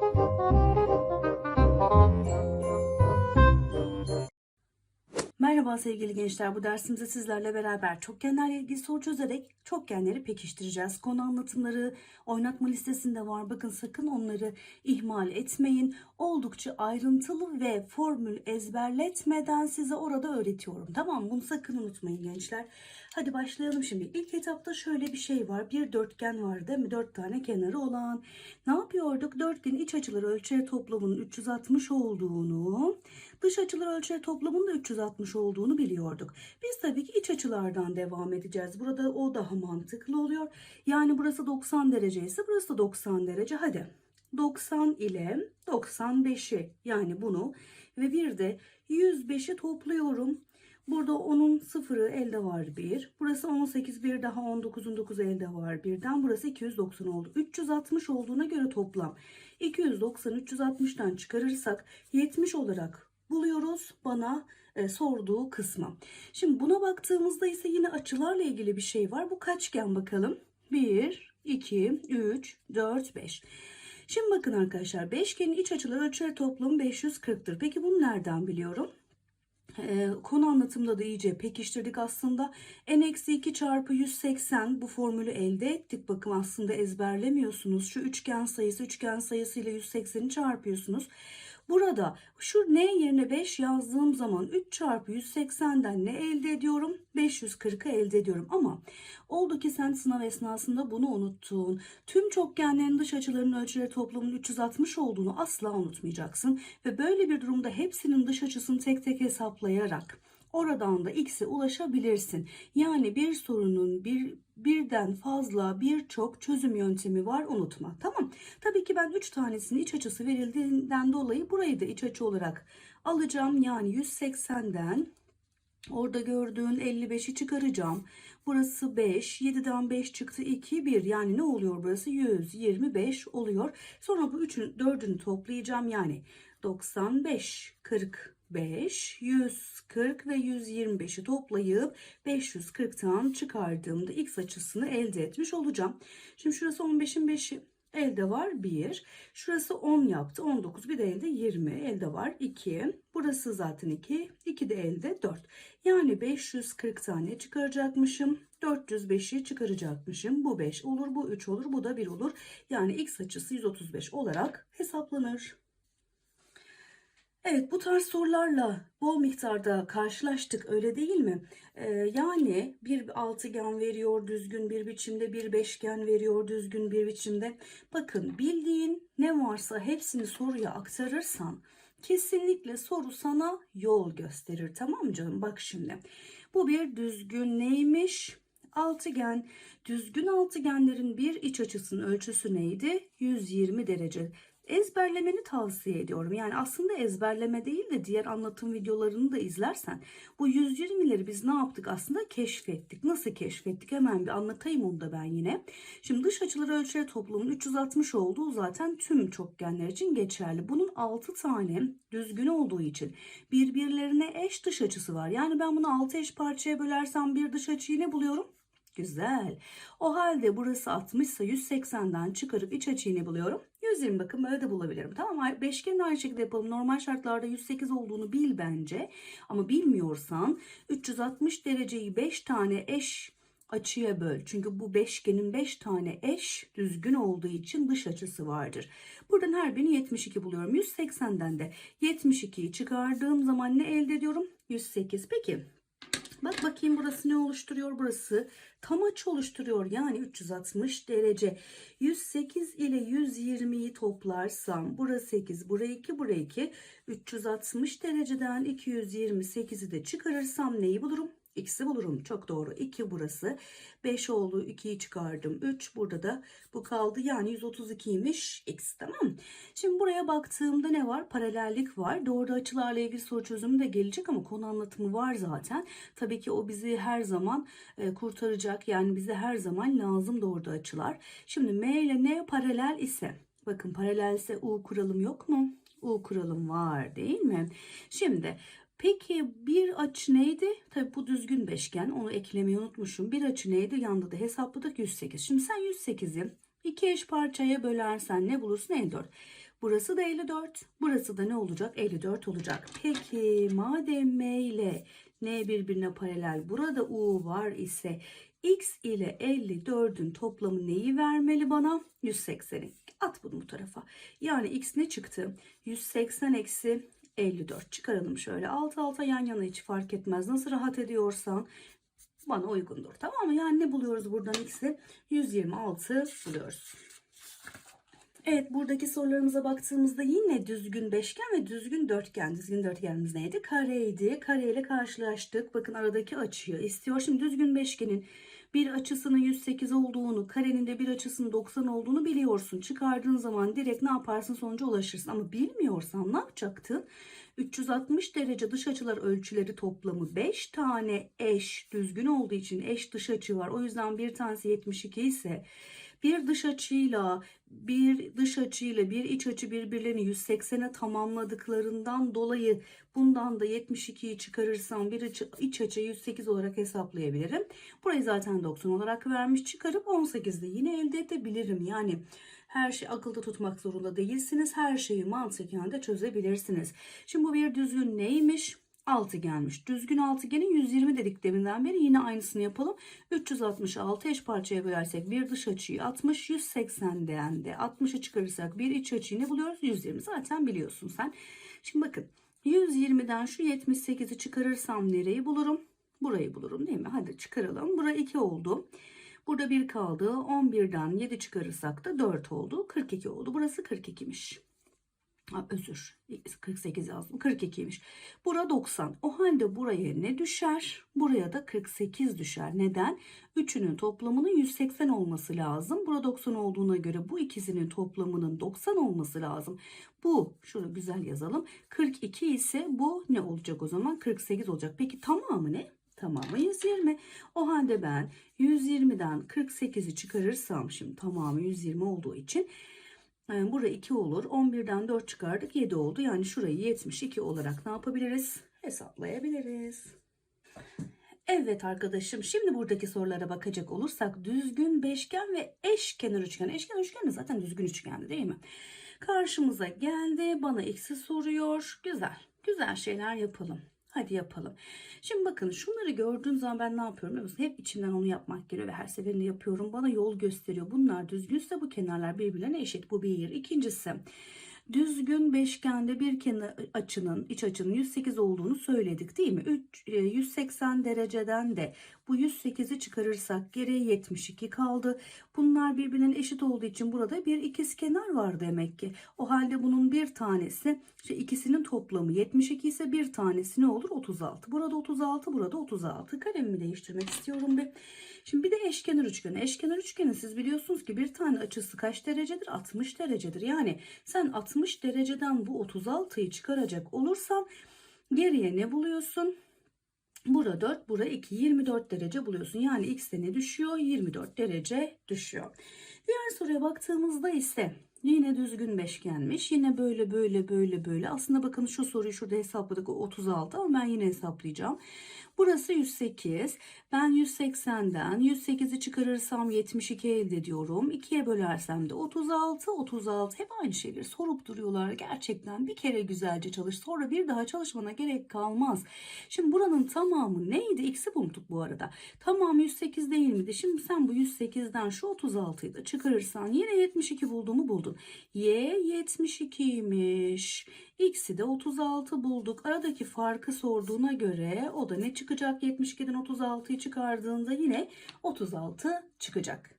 Música Merhaba sevgili gençler. Bu dersimizde sizlerle beraber çokgenlerle ilgili soru çözerek çokgenleri pekiştireceğiz. Konu anlatımları oynatma listesinde var. Bakın sakın onları ihmal etmeyin. Oldukça ayrıntılı ve formül ezberletmeden size orada öğretiyorum. Tamam? Bunu sakın unutmayın gençler. Hadi başlayalım şimdi. İlk etapta şöyle bir şey var. Bir dörtgen var değil mi? Dört tane kenarı olan. Ne yapıyorduk? Dörtgenin iç açıları ölçeri toplamının 360 olduğunu, dış açıları ölçeri toplamının da 360 olduğunu biliyorduk. Biz tabii ki iç açılardan devam edeceğiz. Burada o daha mantıklı oluyor. Yani burası 90 derece ise burası da 90 derece. Hadi 90 ile 95'i yani bunu ve bir de 105'i topluyorum. Burada onun sıfırı elde var 1. Burası 18 bir daha 19'un 9 elde var 1'den. Burası 290 oldu. 360 olduğuna göre toplam. 290 360'tan çıkarırsak 70 olarak buluyoruz bana e, sorduğu kısmı. Şimdi buna baktığımızda ise yine açılarla ilgili bir şey var. Bu kaçgen bakalım. 1, 2, 3, 4, 5. Şimdi bakın arkadaşlar beşgenin iç açıları ölçüleri toplamı 540'tır. Peki bunu nereden biliyorum? Ee, konu anlatımda da iyice pekiştirdik aslında. n-2 çarpı 180 bu formülü elde ettik. Bakın aslında ezberlemiyorsunuz. Şu üçgen sayısı üçgen sayısı ile 180'i çarpıyorsunuz. Burada şu n yerine 5 yazdığım zaman 3 çarpı 180'den ne elde ediyorum? 540'ı elde ediyorum. Ama oldu ki sen sınav esnasında bunu unuttun. Tüm çokgenlerin dış açılarının ölçüleri toplamının 360 olduğunu asla unutmayacaksın. Ve böyle bir durumda hepsinin dış açısını tek tek hesaplayarak oradan da x'e ulaşabilirsin. Yani bir sorunun bir birden fazla birçok çözüm yöntemi var unutma. Tamam. Tabii ki ben 3 tanesini iç açısı verildiğinden dolayı burayı da iç açı olarak alacağım. Yani 180'den orada gördüğün 55'i çıkaracağım. Burası 5. 7'den 5 çıktı 2 1. Yani ne oluyor burası? 125 oluyor. Sonra bu 3'ün 4'ünü toplayacağım. Yani 95 40 5, 140 ve 125'i toplayıp 540'tan çıkardığımda x açısını elde etmiş olacağım. Şimdi şurası 15'in 5'i elde var 1. Şurası 10 yaptı 19 bir de elde 20 elde var 2. Burası zaten 2. 2 de elde 4. Yani 540 tane çıkaracakmışım. 405'i çıkaracakmışım. Bu 5 olur bu 3 olur bu da 1 olur. Yani x açısı 135 olarak hesaplanır. Evet bu tarz sorularla bol miktarda karşılaştık öyle değil mi? Ee, yani bir altıgen veriyor düzgün bir biçimde bir beşgen veriyor düzgün bir biçimde. Bakın bildiğin ne varsa hepsini soruya aktarırsan kesinlikle soru sana yol gösterir tamam mı canım? Bak şimdi bu bir düzgün neymiş? Altıgen. Düzgün altıgenlerin bir iç açısının ölçüsü neydi? 120 derece ezberlemeni tavsiye ediyorum. Yani aslında ezberleme değil de diğer anlatım videolarını da izlersen bu 120'leri biz ne yaptık aslında keşfettik. Nasıl keşfettik hemen bir anlatayım onu da ben yine. Şimdi dış açıları ölçeri toplumun 360 olduğu zaten tüm çokgenler için geçerli. Bunun 6 tane düzgün olduğu için birbirlerine eş dış açısı var. Yani ben bunu 6 eş parçaya bölersem bir dış açıyı ne buluyorum? Güzel. O halde burası 60 ise 180'den çıkarıp iç açıyı ne buluyorum? 120 bakın böyle de bulabilirim. Tamam? Beşgeni aynı şekilde yapalım. Normal şartlarda 108 olduğunu bil bence. Ama bilmiyorsan 360 dereceyi 5 tane eş açıya böl. Çünkü bu beşgenin 5 tane eş düzgün olduğu için dış açısı vardır. Buradan her birini 72 buluyorum. 180'den de 72'yi çıkardığım zaman ne elde ediyorum? 108. Peki Bak bakayım burası ne oluşturuyor? Burası tam açı oluşturuyor. Yani 360 derece. 108 ile 120'yi toplarsam burası 8, buraya 2, buraya 2. 360 dereceden 228'i de çıkarırsam neyi bulurum? X'i bulurum. Çok doğru. 2 burası. 5 oldu. 2'yi çıkardım. 3 burada da bu kaldı. Yani 132'ymiş x tamam Şimdi buraya baktığımda ne var? Paralellik var. Doğru açılarla ilgili soru çözümü de gelecek ama konu anlatımı var zaten. Tabii ki o bizi her zaman e, kurtaracak. Yani bize her zaman lazım doğru açılar. Şimdi m ile n paralel ise bakın paralelse u kuralım yok mu? U kuralım var değil mi? Şimdi Peki bir açı neydi? Tabi bu düzgün beşgen. Onu eklemeyi unutmuşum. Bir açı neydi? Yanında da hesapladık 108. Şimdi sen 108'i iki eş parçaya bölersen ne bulursun? 54. Burası da 54. Burası da ne olacak? 54 olacak. Peki madem M ile N birbirine paralel burada U var ise X ile 54'ün toplamı neyi vermeli bana? 180'i. At bunu bu tarafa. Yani X ne çıktı? 180 eksi 54. Çıkaralım şöyle. Alt alta yan yana hiç fark etmez. Nasıl rahat ediyorsan bana uygundur. Tamam mı? Yani ne buluyoruz buradan X'i? 126 buluyoruz. Evet buradaki sorularımıza baktığımızda yine düzgün beşgen ve düzgün dörtgen. Düzgün dörtgenimiz neydi? Kareydi. Kareyle karşılaştık. Bakın aradaki açıyı istiyor. Şimdi düzgün beşgenin bir açısının 108 olduğunu, karenin de bir açısının 90 olduğunu biliyorsun. Çıkardığın zaman direkt ne yaparsın sonuca ulaşırsın. Ama bilmiyorsan ne yapacaktın? 360 derece dış açılar ölçüleri toplamı 5 tane eş düzgün olduğu için eş dış açı var. O yüzden bir tanesi 72 ise bir dış açıyla bir dış açıyla bir iç açı birbirlerini 180'e tamamladıklarından dolayı bundan da 72'yi çıkarırsam bir iç, iç açı 108 olarak hesaplayabilirim. Burayı zaten 90 olarak vermiş çıkarıp 18'de yine elde edebilirim. Yani her şeyi akılda tutmak zorunda değilsiniz. Her şeyi mantıken de çözebilirsiniz. Şimdi bu bir düzgün neymiş? Altıgenmiş. Düzgün altıgenin 120 dedik deminden beri yine aynısını yapalım. 366 eş parçaya bölersek bir dış açıyı 60, 180'den de 60'ı çıkarırsak bir iç açıyı ne buluyoruz? 120 zaten biliyorsun sen. Şimdi bakın 120'den şu 78'i çıkarırsam nereyi bulurum? Burayı bulurum değil mi? Hadi çıkaralım. Bura 2 oldu. Burada 1 kaldı. 11'den 7 çıkarırsak da 4 oldu. 42 oldu. Burası 42'miş. Özür 48 yazdım 42'ymiş. Bura 90. O halde buraya ne düşer? Buraya da 48 düşer. Neden? Üçünün toplamının 180 olması lazım. Bura 90 olduğuna göre bu ikisinin toplamının 90 olması lazım. Bu şunu güzel yazalım. 42 ise bu ne olacak o zaman? 48 olacak. Peki tamamı ne? Tamamı 120. O halde ben 120'den 48'i çıkarırsam şimdi tamamı 120 olduğu için yani burada 2 olur. 11'den 4 çıkardık 7 oldu. Yani şurayı 72 olarak ne yapabiliriz? Hesaplayabiliriz. Evet arkadaşım şimdi buradaki sorulara bakacak olursak düzgün beşgen ve eşkenar üçgen. Eşkenar üçgen de zaten düzgün üçgendi değil mi? Karşımıza geldi bana x'i soruyor. Güzel güzel şeyler yapalım. Hadi yapalım. Şimdi bakın şunları gördüğüm zaman ben ne yapıyorum biliyor musun? Hep içimden onu yapmak geliyor ve her seferinde yapıyorum. Bana yol gösteriyor. Bunlar düzgünse bu kenarlar birbirlerine eşit. Bu bir. İkincisi düzgün beşgende bir kenar açının iç açının 108 olduğunu söyledik değil mi? 3, 180 dereceden de bu 108'i çıkarırsak geriye 72 kaldı. Bunlar birbirinin eşit olduğu için burada bir ikizkenar var demek ki. O halde bunun bir tanesi işte ikisinin toplamı 72 ise bir tanesi ne olur? 36. Burada 36 burada 36. Kalemimi değiştirmek istiyorum bir. Şimdi bir de eşkenar üçgen. Eşkenar üçgenin siz biliyorsunuz ki bir tane açısı kaç derecedir? 60 derecedir. Yani sen 60 dereceden bu 36'yı çıkaracak olursan geriye ne buluyorsun? Bura 4, bura 2. 24 derece buluyorsun. Yani x'te ne düşüyor? 24 derece düşüyor. Diğer soruya baktığımızda ise yine düzgün beşgenmiş. Yine böyle böyle böyle böyle. Aslında bakın şu soruyu şurada hesapladık. O 36 ama ben yine hesaplayacağım. Burası 108. Ben 180'den 108'i çıkarırsam 72 elde ediyorum. 2'ye bölersem de 36. 36 hep aynı şeyleri sorup duruyorlar. Gerçekten bir kere güzelce çalış. Sonra bir daha çalışmana gerek kalmaz. Şimdi buranın tamamı neydi? X'i bulduk bu arada. Tamamı 108 değil miydi? Şimdi sen bu 108'den şu 36'yı da çıkarırsan yine 72 bulduğumu buldun. Y 72'ymiş. X'i de 36 bulduk. Aradaki farkı sorduğuna göre o da ne çıkacak? 72'den 36'yı çıkardığında yine 36 çıkacak.